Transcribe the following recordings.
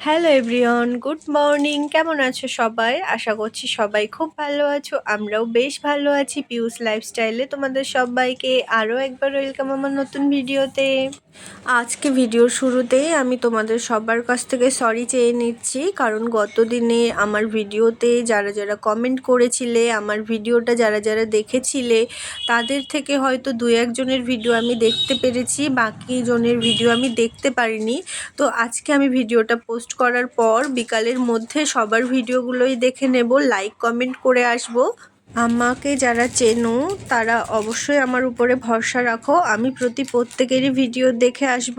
Hello everyone good morning কেমন আছো সবাই? আশা করছি সবাই খুব ভালো আছো। আমরাও বেশ ভালো আছি পিউস লাইফস্টাইলে তোমাদের সবাইকে আরও একবার ওয়েলকাম আমার নতুন ভিডিওতে। আজকে ভিডিওর শুরুতেই আমি তোমাদের সবার কাছ থেকে সরি চেয়ে নিচ্ছি। কারণ গত দিনে আমার ভিডিওতে যারা যারা কমেন্ট করেছিলে, আমার ভিডিওটা যারা যারা দেখেছিলে, তাদের থেকে হয়তো দু একজনের ভিডিও আমি দেখতে পেরেছি। বাকি জনের ভিডিও আমি দেখতে পারিনি। তো আজকে আমি ভিডিওটা পোস্ট পোস্ট করার পর বিকালের মধ্যে সবার ভিডিওগুলোই দেখে নেব লাইক কমেন্ট করে আসব। আমাকে যারা চেনো, তারা অবশ্যই আমার উপরে ভরসা রাখো। আমি প্রতি প্রত্যেকেরই ভিডিও দেখে আসব।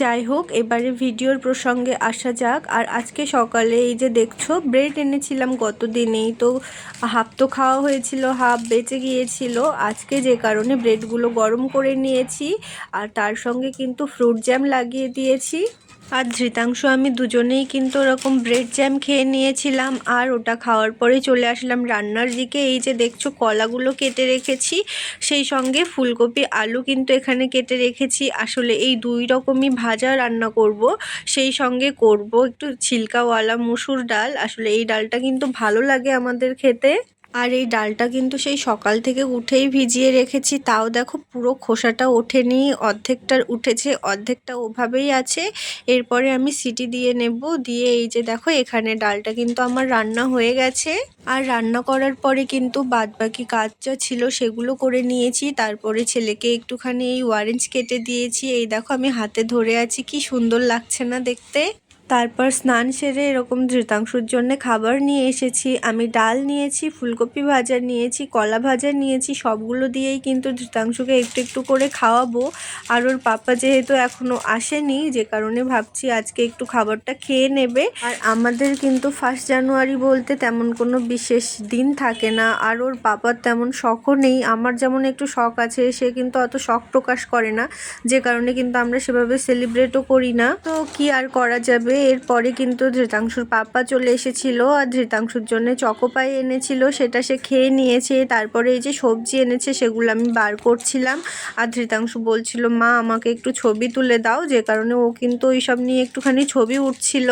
যাই হোক, এবারে ভিডিওর প্রসঙ্গে আসা যাক। আর আজকে সকালে এই যে দেখছ ব্রেড এনেছিলাম গত দিনেই তো হাফ তো খাওয়া হয়েছিল হাফ বেঁচে গিয়েছিল। আজকে যে কারণে ব্রেডগুলো গরম করে নিয়েছি। আর তার সঙ্গে কিন্তু ফ্রুট জ্যাম লাগিয়ে দিয়েছি। আর ধৃতাংশ আমি দুজনেই কিন্তু ওরকম ব্রেড জ্যাম খেয়ে নিয়েছিলাম। আর ওটা খাওয়ার পরে চলে আসলাম রান্নার দিকে। এই যে দেখছ কলাগুলো কেটে রেখেছি, সেই সঙ্গে ফুলকপি, আলু কিন্তু এখানে কেটে রেখেছি। আসলে এই দুই রকমই ভাজা রান্না করব। সেই সঙ্গে করব একটু ছিলকাওয়ালা মুসুর ডাল। আসলে এই ডালটা কিন্তু ভালো লাগে আমাদের খেতে। আর এই ডালটা কিন্তু সেই সকাল থেকে উঠেই ভিজিয়ে রেখেছি। তাও দেখো পুরো খোসাটা ওঠেনি, অর্ধেকটার উঠেছে, অর্ধেকটা ওভাবেই আছে। এরপরে আমি সিটি দিয়ে নেব, দিয়ে এই যে দেখো এখানে ডালটা কিন্তু আমার রান্না হয়ে গেছে। আর রান্না করার পরে কিন্তু বাদবাকি কাজ যা ছিল সেগুলো করে নিয়েছি। তারপরে ছেলেকে একটুখানি এই অরেঞ্জ কেটে দিয়েছি। এই দেখো আমি হাতে ধরে আছি, কি সুন্দর লাগছে না দেখতে। তারপর স্নান সেরে এরকম ধৃতাংশুর জন্য খাবার নিয়ে এসেছি। আমি ডাল নিয়েছি, ফুলকপি ভাজা নিয়েছি, কলা ভাজা নিয়েছি, সবগুলো দিয়েই কিন্তু ধৃতাংশুকে একটু একটু করে খাওয়াবো। আর ওর পাপা যেহেতু এখনও আসেনি, যে কারণে ভাবছি আজকে একটু খাবারটা খেয়ে নেবে। আর আমাদের কিন্তু ফার্স্ট জানুয়ারি বলতে তেমন কোনো বিশেষ দিন থাকে না। আর ওর পাপার তেমন শখও নেই। আমার যেমন একটু শখ আছে, সে কিন্তু অত শখ প্রকাশ করে না। যে কারণে কিন্তু আমরা সেভাবে সেলিব্রেটও করি না। তো কি আর করা যাবে? এরপরে কিন্তু ধৃতাংশুর পাপা চলে এসেছিল আর ধৃতাংশুর জন্য চকোপাই এনেছিল, সেটা সে খেয়ে নিয়েছে। তারপরে এই যে সবজি এনেছে, সেগুলো আমি বার করছিলাম। আর ধৃতাংশু বলছিল, মা, আমাকে একটু ছবি তুলে দাও। যে কারণে ও কিন্তু ওইসব নিয়ে একটুখানি ছবি উঠছিল।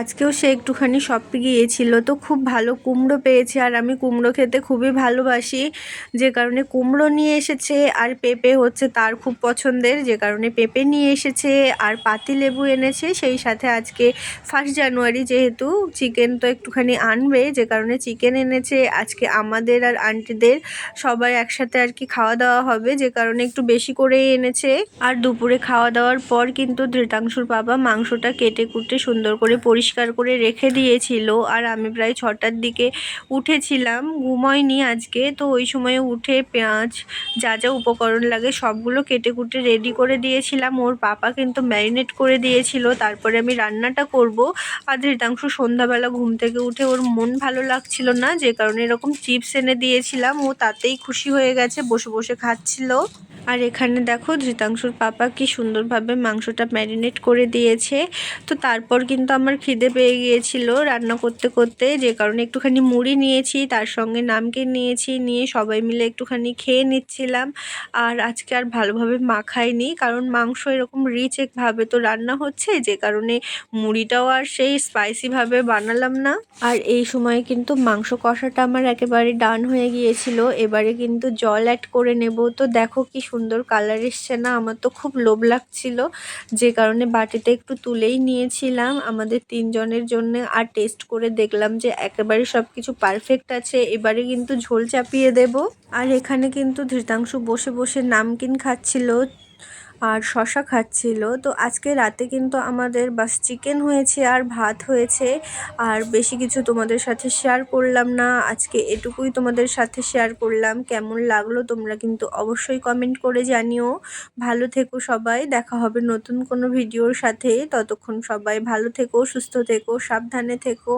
আজকেও সে একটুখানি শপে গিয়েছিল, তো খুব ভালো কুমড়ো পেয়েছে আর আমি কুমড়ো খেতে খুবই ভালোবাসি। যে কারণে কুমড়ো নিয়ে এসেছে আর পেঁপে হচ্ছে তার খুব পছন্দের, যে কারণে পেঁপে নিয়ে এসেছে আর পাতি লেবু এনেছে। সেই সাথে আজকে ফার্স্ট জানুয়ারি যেহেতু চিকেন তো একটুখানি আনবে, যে কারণে চিকেন এনেছে। আজকে আমাদের আর আন্টিদের সবাই একসাথে আর কি খাওয়া দাওয়া হবে, যে কারণে একটু বেশি করেই এনেছে। আর দুপুরে খাওয়া দাওয়ার পর কিন্তু ধৃতাংশুর বাবা মাংসটা কেটে কুটে সুন্দর করে পরিষ্কার করে রেখে দিয়েছিল। আর আমি প্রায় ছটার দিকে উঠেছিলাম, ঘুমোয়নি আজকে। তো ওই সময় উঠে পেঁয়াজ, যা যা উপকরণ লাগে সবগুলো কেটে কুটে রেডি করে দিয়েছিলাম। ওর পাপা কিন্তু ম্যারিনেট করে দিয়েছিল। তারপরে আমি রান্নাটা করব। আর ধৃতাংশ সন্ধ্যাবেলা ঘুম থেকে উঠে ওর মন ভালো লাগছিল না, যে কারণে এরকম চিপস এনে দিয়েছিলাম। ও তাতেই খুশি হয়ে গেছে, বসে বসে খাচ্ছিল। আর এখানে দেখো ধৃতাংশুর পাপা কি সুন্দরভাবে মাংসটা ম্যারিনেট করে দিয়েছে। তো তারপর কিন্তু আমার খিদে পেয়ে গিয়েছিল রান্না করতে করতে। যে কারণে একটুখানি মুড়ি নিয়েছি, তার সঙ্গে নামকে নিয়েছি, নিয়ে সবাই মিলে একটুখানি খেয়ে নিচ্ছিলাম। আর আজকে আর ভালোভাবে মাখাইনি কারণ মাংস এরকম রিচ একভাবে তো রান্না হচ্ছে, যে কারণে মুড়িটাও আর সেই স্পাইসিভাবে বানালাম না। আর এই সময় কিন্তু মাংস কষাটা আমার একেবারে ডান হয়ে গিয়েছিল। এবারে কিন্তু জল অ্যাড করে নেব। তো দেখো কি সুন্দর কালার এসছে না আমার তো খুব লোভ লাগছিল। যে কারণে বাটিটা একটু তুলেই নিয়েছিলাম। আমাদের তিনজনের জন্য আর টেস্ট করে দেখলাম যে একেবারে সব কিছু পারফেক্ট আছে। এবারে কিন্তু ঝোল চাপিয়ে দেব। আর এখানে কিন্তু ধৃতাংশু বসে বসে নামকিন খাচ্ছিল। আর শশা খাচ্ছিল। তো আজকে রাতে কিন্তু আমাদের বাস চিকেন হয়েছে আর ভাত হয়েছে। আর বেশি কিছু তোমাদের সাথে শেয়ার করলাম না। আজকে এটুকুই তোমাদের সাথে শেয়ার করলাম। কেমন লাগল তোমরা কিন্তু অবশ্যই কমেন্ট করে জানিও। ভালো থেকো সবাই। দেখা হবে নতুন কোনো ভিডিওর সাথে। ততক্ষণ সবাই ভালো থেকো, সুস্থ থেকো, সাবধানে থেকো।